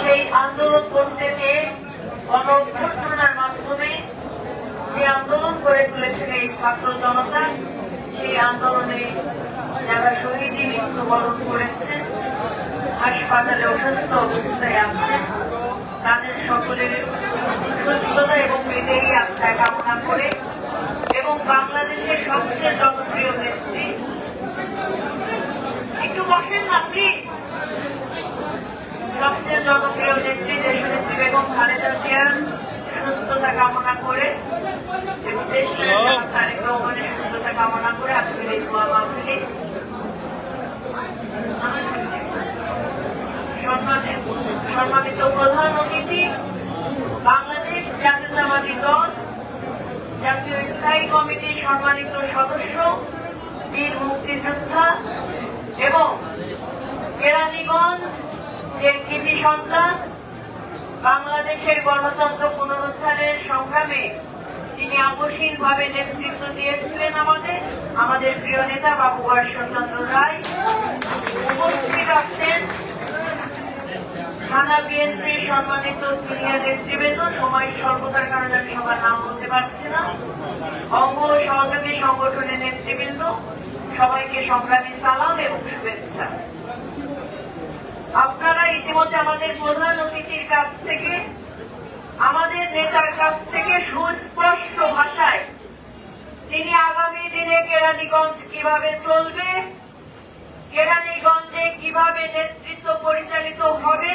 সেই আন্দোলন করতে গণঅভ্যর্থনার মাধ্যমে যে আন্দোলন করে তুলেছিল এই ছাত্র জনতা, সেই আন্দোলনে যারা শহীদী মৃত্যুবরণ করেছেন, হাসপাতালে অসুস্থ অবস্থায় আছেন, তাদের সকলের সুস্থতা এবং বিদেয়ী আত্মায় কামনা করে এবং বাংলাদেশের সবচেয়ে জনপ্রিয় নেত্রী। একটু বসেন না প্লিজ সবচেয়ে জনপ্রিয় নেত্রী দেশনেত্রী বেগম খালেদা জিয়ার সুস্থতা কামনা করে এবং দেশের তারেক রহমানের সুস্থতা কামনা করে আজকের এই দোয়া মাহফিলে সম্মানিত প্রধান অতিথি বাংলাদেশ জাতীয়তাবাদী দল জাতীয় স্থায়ী কমিটির সম্মানিত সদস্য বীর মুক্তিযোদ্ধা এবং কেরানীগঞ্জ যে কৃতি সন্তান বাংলাদেশের গণতন্ত্র পুনরুদ্ধারের সংগ্রামে যিনি আপসীন ভাবে নেতৃত্ব দিয়েছিলেন আমাদের আমাদের প্রিয় নেতা বাবু চন্দ্র রায় উপস্থিত আছেন থানা বিএনপির সম্মানিত সিনিয়র নেতৃবৃন্দ। সময় স্বল্পতার কারণে আমি সবার নাম বলতে পারছি না। অঙ্গ সহযোগী সংগঠনের নেতৃবৃন্দ, সবাইকে সংগ্রামী সালাম এবং শুভেচ্ছা। আপনারা ইতিমধ্যে আমাদের প্রধান অতিথির কাছ থেকে আমাদের নেতার কাছ থেকে সুস্পষ্ট ভাষায়, তিনি আগামী দিনে কেরানীগঞ্জ কীভাবে চলবে, কেরানীগঞ্জে কীভাবে নেতৃত্ব পরিচালিত হবে,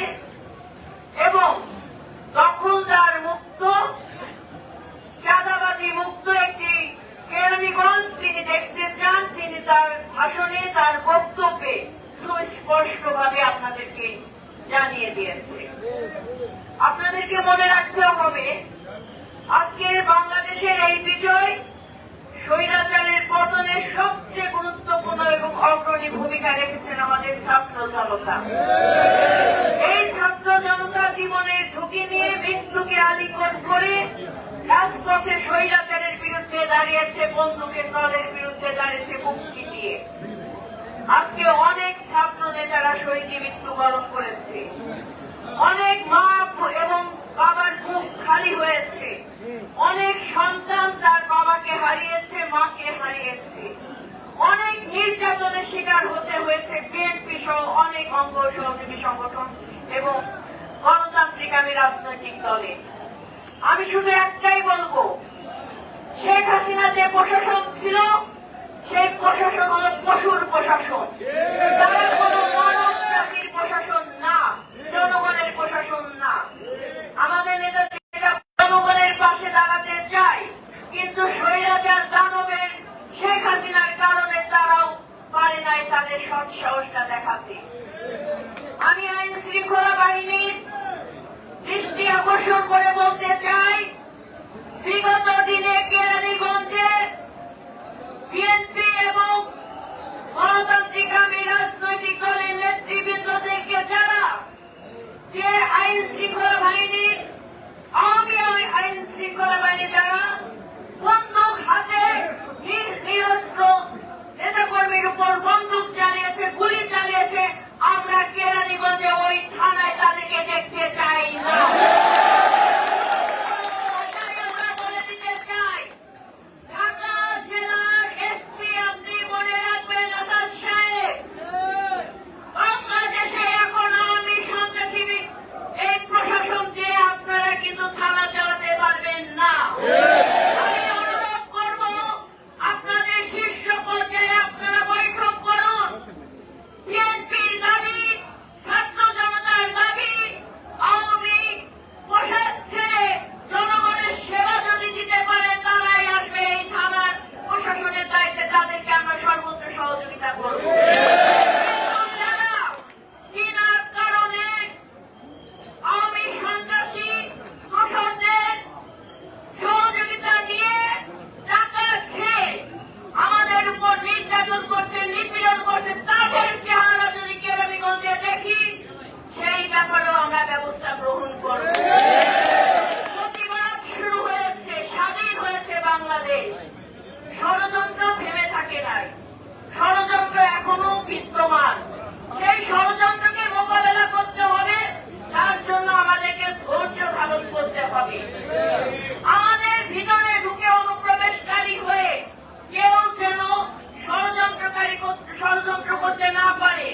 এবং দখলদার মুক্ত, চাঁদাবাজি মুক্ত একটি কেরানীগঞ্জ তিনি দেখতে চান, তিনি তার ভাষণে, তার বক্তব্যে সুস্পষ্টভাবে আপনাদেরকে জানিয়ে দিয়েছে আপনাদেরকে মনে রাখতে হবে, আজকের বাংলাদেশের এই বিজয় স্বৈরাচারের পতনে সবচেয়ে গুরুত্বপূর্ণ এবং অগ্রণী ভূমিকা রেখেছেন আমাদের ছাত্র জনতা। এই ছাত্র জনতা জীবনের ঝুঁকি নিয়ে মৃত্যুকে আলিঙ্গন করে রাজপথে স্বৈরাচারের বিরুদ্ধে দাঁড়িয়েছে, বন্দুকের দলের বিরুদ্ধে দাঁড়িয়েছে মুক্তি দিয়ে আজকে অনেক ছাত্র নেতারা শহীদী মৃত্যুবরণ করেছে। অনেক মা এবং বাবার মুখ খালি হয়েছে। অনেক সন্তান তার বাবাকে হারিয়েছে, মাকে হারিয়েছে। অনেক নির্যাতনের শিকার হতে হয়েছে বিএনপি সহ অনেক অঙ্গ সহযোগী সংগঠন এবং গণতান্ত্রিক আমি রাজনৈতিক দলে। আমি শুধু একটাই বলব, শেখ হাসিনা যে প্রশাসন ছিল, সেই প্রশাসন হল পশুর প্রশাসন। ষড়যন্ত্র করতে না পারে।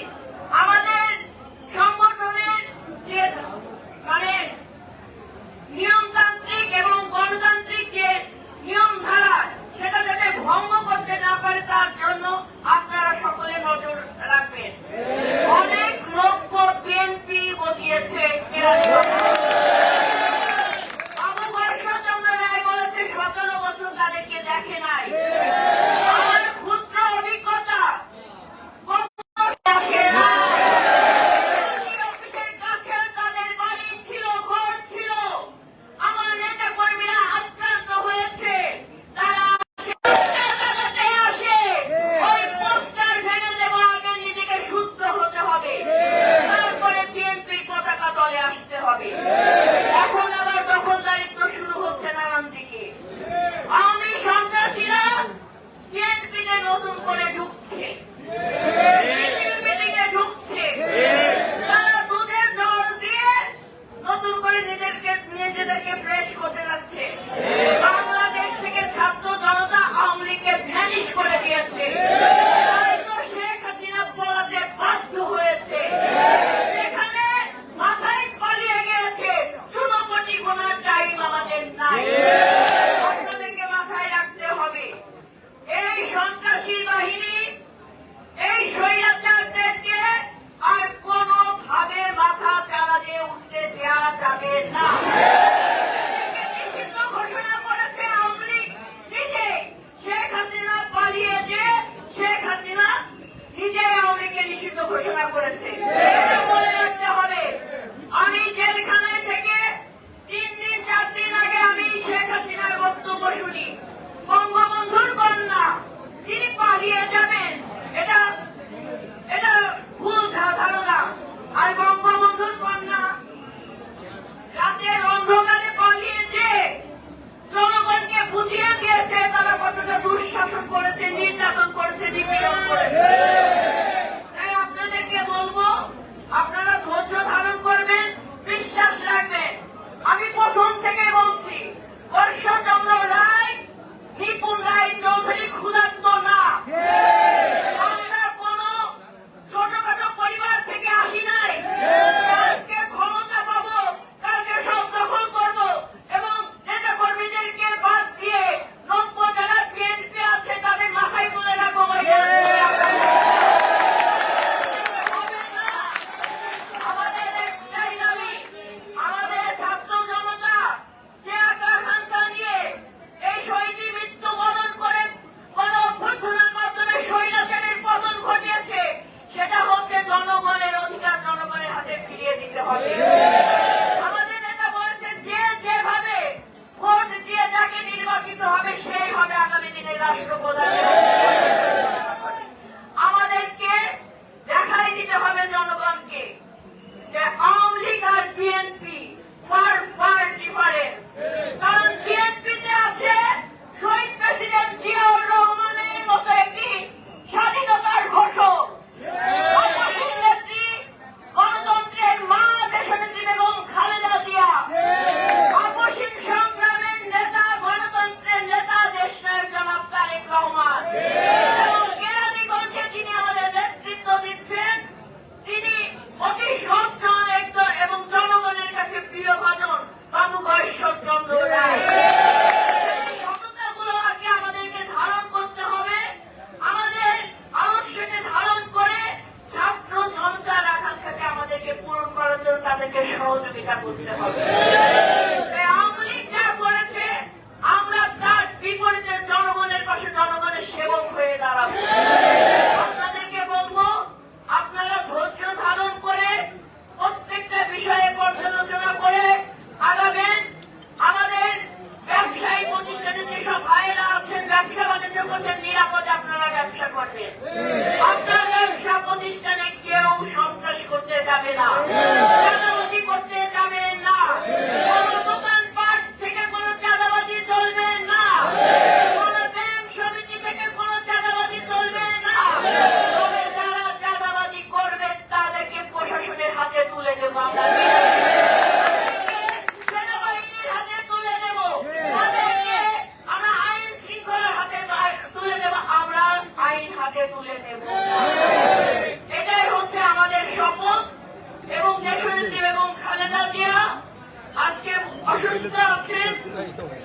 অসুস্থ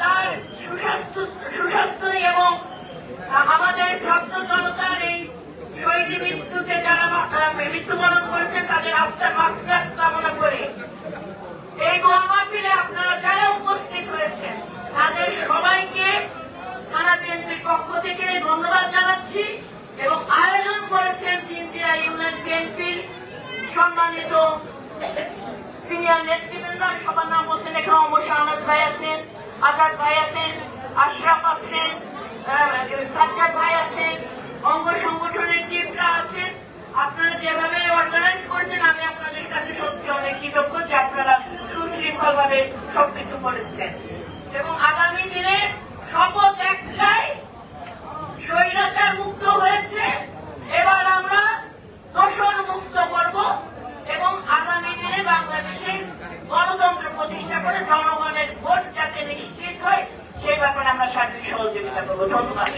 তার সুস্বাস্থ্য এবং আমাদের ছাত্র এই মৃত্যুতে যারা মৃত্যুবরণ করেছেন তাদের আত্মার মাত্রার কামনা করে এই গণমাপিলে আপনারা যারা উপস্থিত হয়েছেন তাদের সবাইকে থানা কেন্দ্রের পক্ষ থেকে ধন্যবাদ জানাচ্ছি এবং আয়োজন করেছেন তিনজিয়া ইউনিয়ন সম্মানিত সিনিয়র নেতৃবৃন্দ আমি সবার নাম বলতে লেখা অমর শাহনাজ ভাই আছেন আজাদ ভাই আছেন আশরাফ আছেন সাজ্জাদ ভাই অঙ্গ সংগঠনের চিফরা আছেন আপনারা যেভাবে অর্গানাইজ করছেন, আমি আপনাদের কাছে সত্যি অনেক কৃতজ্ঞ যে আপনারা সুশৃঙ্খল ভাবে সবকিছু করেছেন। এবং আগামী দিনে শপথ এক আমরা সার্বিক সহযোগিতা করব। ধন্যবাদ।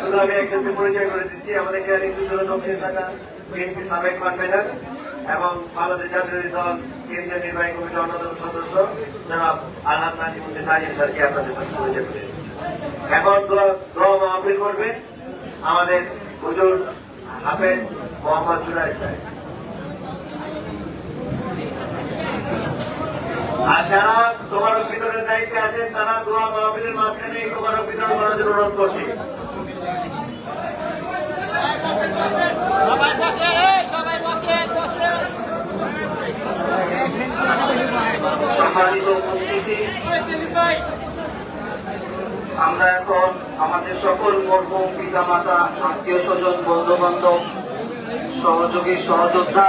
শুধু আমি একজনকে পরিচয় করে দিচ্ছি, আমাদের কেরানি যুদ্ধ দক্ষিণ শাখা, বিএনপি সাবেক কনভেনর এবং নির্বাহী কমিটির অন্যতম সদস্য জনাব আলহাদ নাজিমুদ্দিন নাজিম স্যারকে আপনাদের সাথে পরিচয় করে এখন দোয়া মাহফিল করবেন আমাদের হুজুর হাফেজ মোহাম্মদ জুলাই সাহেব। আর যারা তোমার বিতরণের দায়িত্বে আছেন তারা দোয়া মাহফিলের মাঝখানে তোমার বিতরণ করার জন্য অনুরোধ করছি। সম্মানিত উপস্থিতি। আমরা এখন আমাদের সকল মরহুম পিতা মাতা আত্মীয় স্বজন বন্ধু বান্ধব সহযোগী সহযোদ্ধা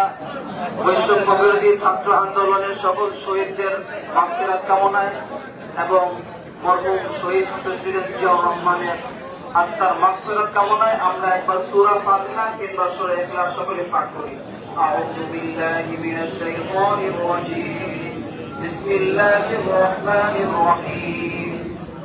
বৈষম্য বিরোধী ছাত্র আন্দোলনের সকল শহীদদের মাফিরাত কামনায় এবং মরহুম শহীদ প্রেসিডেন্ট জিয়াউর রহমানের আত্মার মাফিরাত কামনায় আমরা একবার সুরা ফাতিহা কিংবা সুরা ইখলাস সকলে পাঠ করি أعوذ بالله من الشيطان الرجيم بسم الله الرحمن الرحيم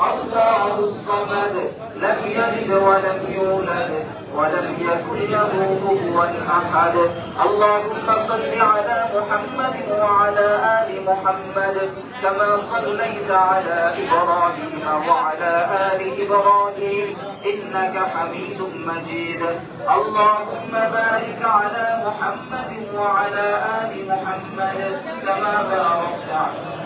الله الصمد لم يلد ولم يولد ولم يكن له كفوا أحد اللهم صل على محمد وعلى آل محمد كما صليت على إبراهيم وعلى آل إبراهيم إنك حميد مجيد. اللهم بارك على محمد وعلى آل محمد كما باركت على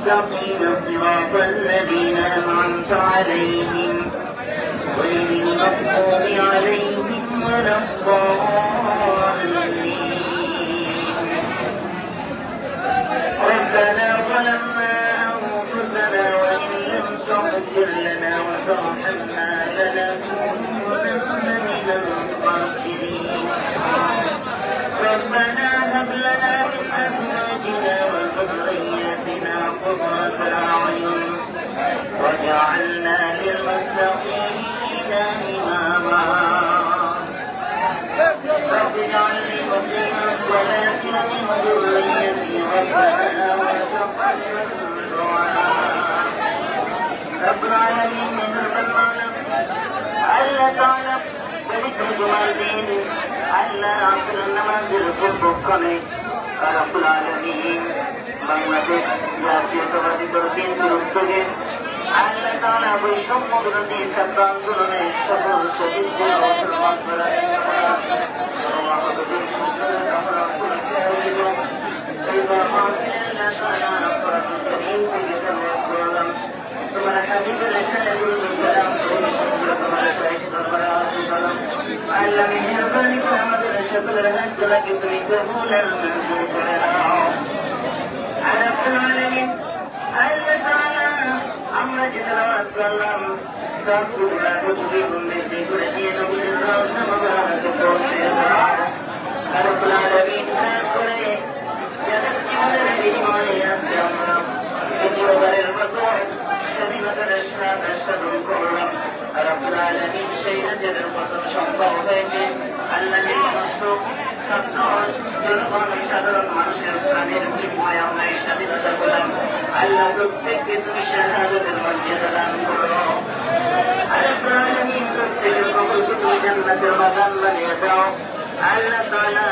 المستقيم صراط الذين أنعمت عليهم. غير المغضوب عليهم ولا الضالين. ربنا ظلمنا أنفسنا وإن لم تغفر لنا وترحمنا وجعلنا للمتقين إماما رب اجعلني مقيم الصلاة ومن ذريتي ربنا وتقبل دعاء رب العالمين من المعلم ألا تعلم পবিত্র জুমার দিন আল্লাহ আসরের নামাজের পূর্বক্ষণে রব্বুল আলমিন বাংলাদেশ জাতীয়তাবাদী দল বিএনপির উদ্যোগে আল্লাহ তাআলা বৈষম্য বিরোধী ছাত্র আন্দোলনের সকল শহীদদের মুসলমান করার আল্লাহ মেহরবানি করে আমাদের সকলের হাত গুলাকে তুমি কবুল আর মঞ্জুর করে নাও। তেলাওয়াত করলাম সবগুলা তুমি উম্মতি করে দিয়ে নবীর রওজা মুবারকে পৌঁছে দাও রব্বুল আলামিন করে যাদের জীবনের বিনিময়ে আজকে আমরা দ্বিতীয়বারের মতো স্বাধীনতার স্বাদ আস্বাদন করলাম রব্বুল আলামিন সেই হাজারের মতন সম্ভব হয়েছে আল্লাহ যে সমস্ত জনগণ সাধারণ মানুষের প্রাণের বিনিময়ে আমরা এই স্বাধীনতা পেলাম আল্লাহ প্রত্যেককে তুমি শাহাদতের মর্যাদা দান করো। আর আলামিন প্রত্যেকের কবরকে তুমি জান্নাতের বাগান বানিয়ে দাও। আল্লাহ তাআলা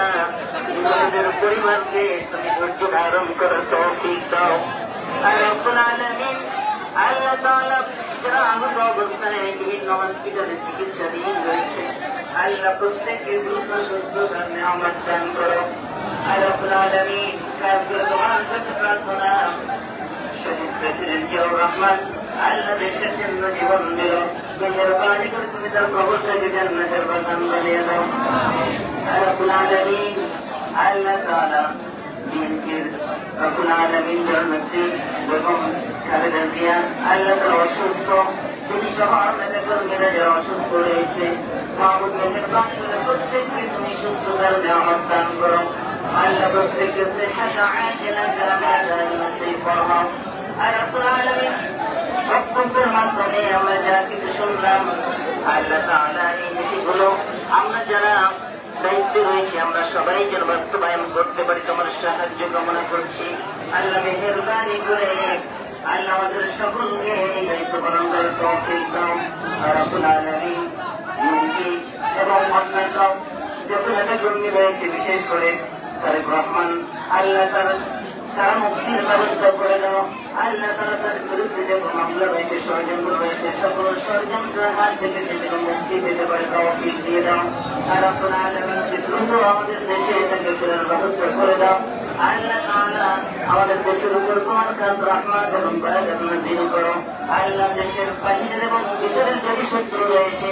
তোমাদের পরিবারকে তুমি ধৈর্য ধারণ করার তৌফিক দাও। আর রব্বুল আলামিন আল্লাহ তাআলা যারা আহত অবস্থায় বিভিন্ন হসপিটালে চিকিৎসাধীন রয়েছে, আল্লাহ প্রত্যেককে দ্রুত সুস্থতার নিয়ামত দান করো। আর রব্বুল আলামিন খাস করে তোমার প্রার্থনা শহীদ প্রেসিডেন্ট জিয়াউর রহমান আল্লাহ দেশের জন্য জীবন দিল মেহরবানি করে তুমি তার কবরটাকে জান্নাতের বাগান বানিয়ে দাও আর রব্বুল আলামিন আল্লাহ তাআলা বিএনপির রব্বুল আলামিন জন্মতি বেগম খালেদা জিয়া আল্লাহ তাআলা অসুস্থ তিনি সহ আর নেতা কর্মীরা যারা অসুস্থ রয়েছে মাহমুদ মেহরবানি করে প্রত্যেককে তুমি সুস্থতার নিয়ামত দান করো আল্লাহ প্রত্যেককে সেহাত আজলা জামাতা নসিব ফরমাও আর রব্বুল আলামিন রয়েছে, আমরা সবাই যেন বাস্তবায়ন করতে পারি, তোমার সাহায্য কামনা করছি। আল্লাহ মেহরবানি করে আল্লাহ আমাদের সকলকে এই দায়িত্ব পালন করার তৌফিক এবং অন্যান্য যত নেতা কর্মী রয়েছে, বিশেষ করে তারেক রহমান, আল্লাহ তার তারা মুক্তির ব্যবস্থা করে দাও। আল্লাহ তারা তার বিরুদ্ধে যে মামলা রয়েছে, ষড়যন্ত্র রয়েছে, সকল ষড়যন্ত্রের হাত থেকে সে যেন মুক্তি পেতে পারে তাও ফির দিয়ে দাও। আর আপনার আলমীকে দ্রুত আমাদের দেশে তাকে ফেরার ব্যবস্থা করে দাও, আল্লাহ তাআলা আমাদের দেশের উপর তোমার কাজ রহমত এবং বারাকাত নাযিল করো। আল্লাহ দেশের বাহিরের এবং ভিতরের যে শত্রু রয়েছে